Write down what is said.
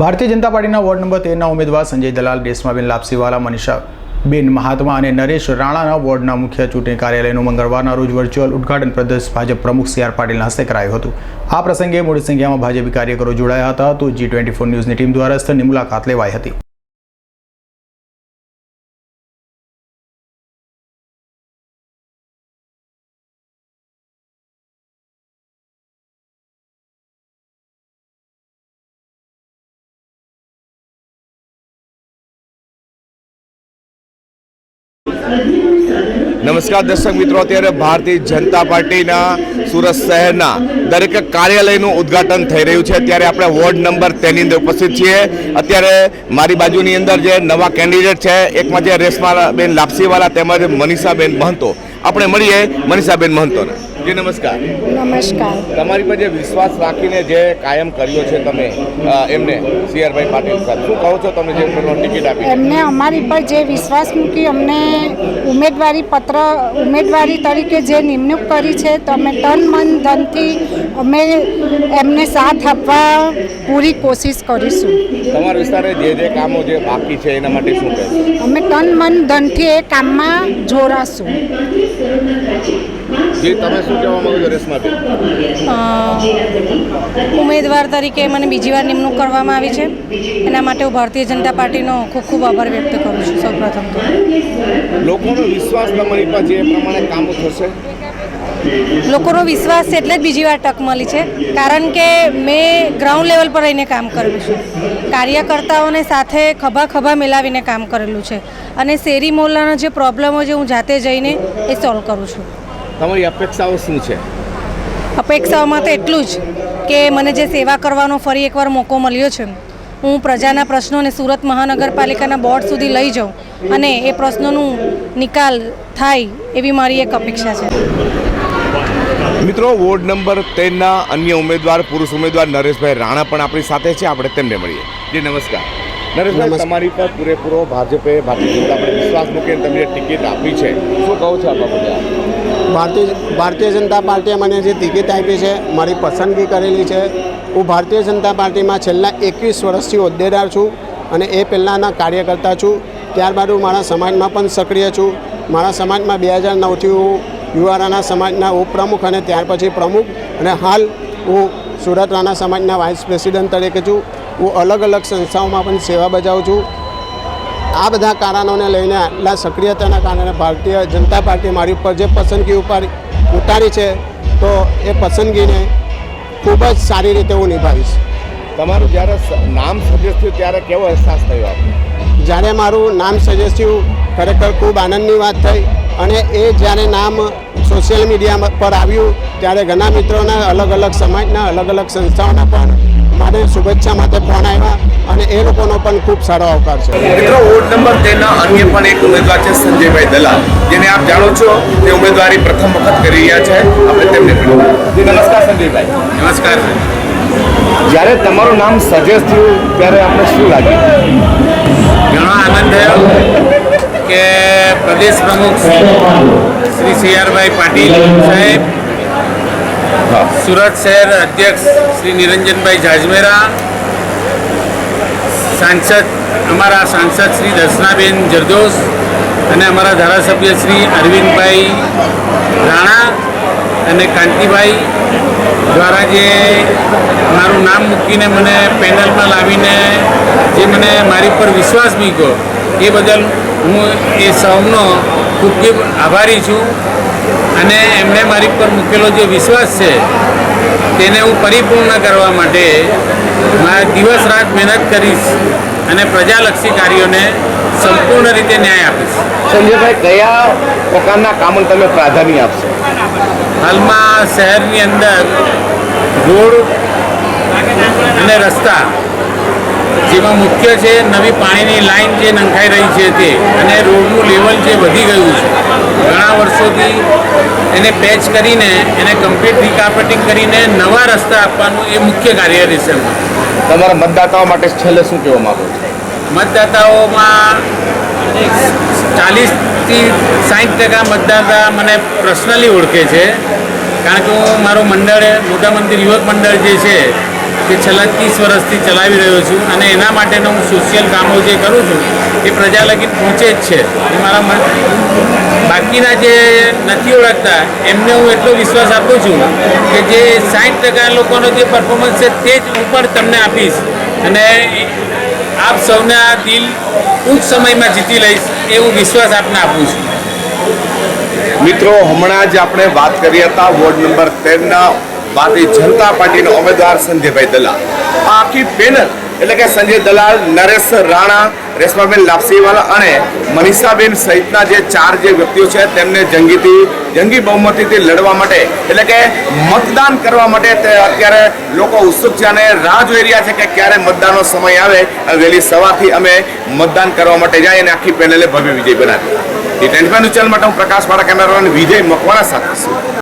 ભારતીય જનતા પાર્ટીના ward number તેરના ઉમેદવાર સંજય દલાલ રેશમાબેન લાપસીવાલા, મનીષા બેન મહાત્મા અને નરેશ રાણાના વોર્ડના મુખ્ય ચૂંટણી કાર્યાલયનું મંગળવારના રોજ વર્ચ્યુઅલ ઉદ્ઘાટન પ્રદેશ ભાજપ પ્રમુખ સી આર પાટીલના હસ્તે કરાયું હતું. આ પ્રસંગે મોટી સંખ્યામાં ભાજપી કાર્યકરો જોડાયા હતા. તો જી ટ્વેન્ટી ફોર ન્યૂઝની ટીમ દ્વારા સ્થળની મુલાકાત લેવાઈ હતી. નમસ્કાર દર્શક મિત્રો, અત્યારે ભારતીય જનતા પાર્ટીના સુરત શહેરના દરેક કાર્યાલયનું ઉદ્ઘાટન થઈ રહ્યું છે. અત્યારે આપણે વોર્ડ નંબર તેની અંદર ઉપસ્થિત છીએ. અત્યારે મારી બાજુની અંદર જે નવા કેન્ડિડેટ છે, એકમાં જે રેશમાબેન લાપસીવાલા તેમજ મનીષાબેન મહંતો. આપણે મળીએ મનીષાબેન મહંતોને. જી નમસ્કાર. નમસ્કાર. તમારી પર જે વિશ્વાસ રાખીને જે કાયમ કર્યો છે તમે એમને સીઆરભાઈ પાટીલ સાહેબ શું કહો છો તમે જે ટિકિટ આપી એમને અમારી પર જે વિશ્વાસ મૂકી અમને ઉમેદવારી પત્ર ઉમેદવારી તરીકે જે નિમણૂક કરી છે તમે તન મન ધનથી અમે એમને સાથ આપવા પૂરી કોશિશ કરીશું. તમારા વિસ્તારે જે જે કામો જે બાકી છે એના માટે શું કહેશો? અમે તન મન ધનથી એ કામમાં જોડાશું. જી તમે શું કહેવા માંગો છો રેશમાબેન અ, ઉમેદવાર તરીકે મને બીજી વાર નિમણૂક કરવામાં આવી છે. એના માટે હું ભારતીય જનતા પાર્ટીનો ખૂબ ખૂબ આભાર વ્યક્ત કરું છું સૌપ્રથમ તો. લોકોનો વિશ્વાસ તમારી પર જે પ્રમાણે કામો થશે? લોકોનો વિશ્વાસ છે એટલે જ બીજી વાર તક મળી છે. કારણ કે મેં ગ્રાઉન્ડ લેવલ પર રહીને કામ કરેલું છે. કાર્યકર્તાઓને સાથે ખભા ખભા મિલાવીને કામ કરેલું છે. અને શેરી મોહલ્લાના જે પ્રોબ્લેમો છે હું જાતે જઈને એ સોલ્વ કરું છું. તમારી અપેક્ષાઓ શું છે? અપેક્ષાઓમાં તો એટલું જ કે મને જે સેવા કરવાનો ફરી એકવાર મોકો મળ્યો છે હું પ્રજાના પ્રશ્નોને સુરત મહાનગરપાલિકાના બોર્ડ સુધી લઈ જાઉં અને એ પ્રશ્નોનું નિકાલ થાય એવી મારી એક અપેક્ષા છે. મિત્રો વોર્ડ નંબર તેરના અન્ય ઉમેદવાર પુરુષ ઉમેદવાર નરેશભાઈ રાણા પણ આપણી સાથે છે. આપણે તેમને મળીએ. જી નમસ્કાર. નરેશભાઈ તમારી પર પૂરેપૂરો ભાજપે ભારતીય જનતા પાર્ટી વિશ્વાસ મૂકીને તમને ટિકિટ આપી છે. શું કહો છો આ બાબતે ભારતીય ભારતીય જનતા પાર્ટીએ મને જે ટિકિટ આપી છે, મારી પસંદગી કરેલી છે, હું ભારતીય જનતા પાર્ટીમાં છેલ્લા એકવીસ વર્ષથી હોદ્દેદાર છું અને એ પહેલાંના કાર્યકર્તા છું. ત્યારબાદ હું મારા સમાજમાં પણ સક્રિય છું. મારા સમાજમાં બે હજાર નવથી હું યુવારાના સમાજના ઉપપ્રમુખ અને ત્યાર પછી પ્રમુખ અને હાલ હું સુરત રાણા સમાજના વાઇસ પ્રેસિડન્ટ તરીકે છું. હું અલગ અલગ સંસ્થાઓમાં પણ સેવા બજાવું છું. આ બધા કારણોને લઈને આટલા સક્રિયતાના કારણે ભારતીય જનતા પાર્ટી મારી ઉપર જે પસંદગી ઉપર ઉતારી છે તો એ પસંદગીને ખૂબ જ સારી રીતે હું નિભાવીશ. તમારું જ્યારે નામ સજેસ્ટ થયું ત્યારે કેવો અહેસાસ થયો આપણે જ્યારે મારું નામ સજેસ્ટ થયું ખરેખર ખૂબ આનંદની વાત થઈ. અને એ જ્યારે નામ સોશિયલ મીડિયા પર આવ્યું ત્યારે ઘણા મિત્રોના અલગ અલગ સમાજના અલગ અલગ સંસ્થાઓના પણ મારે શુભેચ્છા માટે ફોન આવ્યા અને એ લોકોનો પણ ખૂબ સારો આવકાર છે. મિત્રો વોર્ડ નંબર તેના અન્ય પણ એક ઉમેદવાર છે સંજયભાઈ દલાલ. જેને આપ જાણો છો તે ઉમેદવારી પ્રથમ વખત કરી રહ્યા છે. આપણે તેમને નમસ્કાર સંજયભાઈ. નમસ્કાર. જ્યારે તમારું નામ સજેસ્ટ થયું ત્યારે આપણે શું લાગ્યું? ઘણો આનંદ થયો. કે પ્રદેશ પ્રમુખ શ્રી સી આરભાઈ પાટીલ સાહેબ, સુરત શહેર અધ્યક્ષ શ્રી નિરંજનભાઈ જાજમેરા, સાંસદ, અમારા સાંસદ શ્રી દર્શનાબેન જરદોસ અને અમારા ધારાસભ્ય શ્રી અરવિંદભાઈ રાણા અને કાંતિભાઈ દ્વારા જે મારું નામ મૂકીને મને પેનલમાં લાવીને જે મને મારી પર વિશ્વાસ મૂક્યો એ બદલ હું એ સૌનો ખૂબ ખૂબ આભારી છું અને એમને મારી પર મૂકેલો જે વિશ્વાસ છે તેને હું પરિપૂર્ણ કરવા માટે મારા દિવસ રાત મહેનત કરીશ અને પ્રજાલક્ષી કાર્યોને સંપૂર્ણ રીતે ન્યાય આપીશ. સંજયભાઈ કયા પ્રકારના કામો તમે પ્રાધાન્ય આપશો? હાલમાં શહેરની અંદર રોડ અને રસ્તા જેમાં મુખ્ય છે નવી પાણીની લાઈન જે નંખાઈ રહી છે તે અને રોડનું લેવલ જે વધી ગયું છે. ઘણા વર્ષોથી એને પેચ કરીને એને કમ્પ્લીટ રિકાર્પેટિંગ કરીને નવા રસ્તા આપવાનું એ મુખ્ય કાર્ય રહેશે તમારા મતદાતાઓ માટે છેલ્લે શું કહેવા માગો છો? મતદાતાઓમાં ચાલીસથી સાઠ ટકા મતદાતા મને પર્સનલી ઓળખે છે. કારણ કે હું મારો મંડળ મોટા મંદિર યુવક મંડળ જે છે તે છેલ્લા ત્રીસ વર્ષથી ચલાવી રહ્યો છું અને એના માટેનો હું સોશિયલ કામો જે કરું છું, એ પ્રજા લગી પહોંચે જ છે. એ મારા મન બાકીના જે નથી ઓળખતા, એમને હું એટલો વિશ્વાસ આપું છું કે જે સાઠ ટકા લોકોનો જે પરફોર્મન્સ છે, તે જ હું પણ તમને આપીશ. અને આપ સૌના દિલ ટૂંક સમયમાં જીતી લઈશ એ હું વિશ્વાસ આપને આપું છું. મિત્રો, હમણાં જ આપણે વાત કરી હતા વોર્ડ નંબર તેરના ભારતીય જનતા પાર્ટીના ઉમેદવાર સંજયભાઈ દલાલ. આ આખી પેનલ, એટલે કે સંજય દલાલ, નરેશ રાણા, રેશમાબેન લાપસીવાલા અને મનીષાબેન સહિતના જે ચાર જે વ્યક્તિઓ છે, તેમને જંગીથી, જંગી બહુમતીથી લડવા માટે, એટલે કે મતદાન કરવા માટે અત્યારે લોકો ઉત્સુક છે અને રાહ જોઈ રહ્યા છે કે ક્યારે મતદાનનો સમય આવે. વહેલી સવારથી અમે મતદાન કરવા માટે જાય અને આખી પેનલે ભવ્ય વિજય બનાવી ટ્વેન્ટી ચેનલ માટે હું પ્રકાશ વાળા કેમેરામેન વિજય મકવાણા સાથે છું.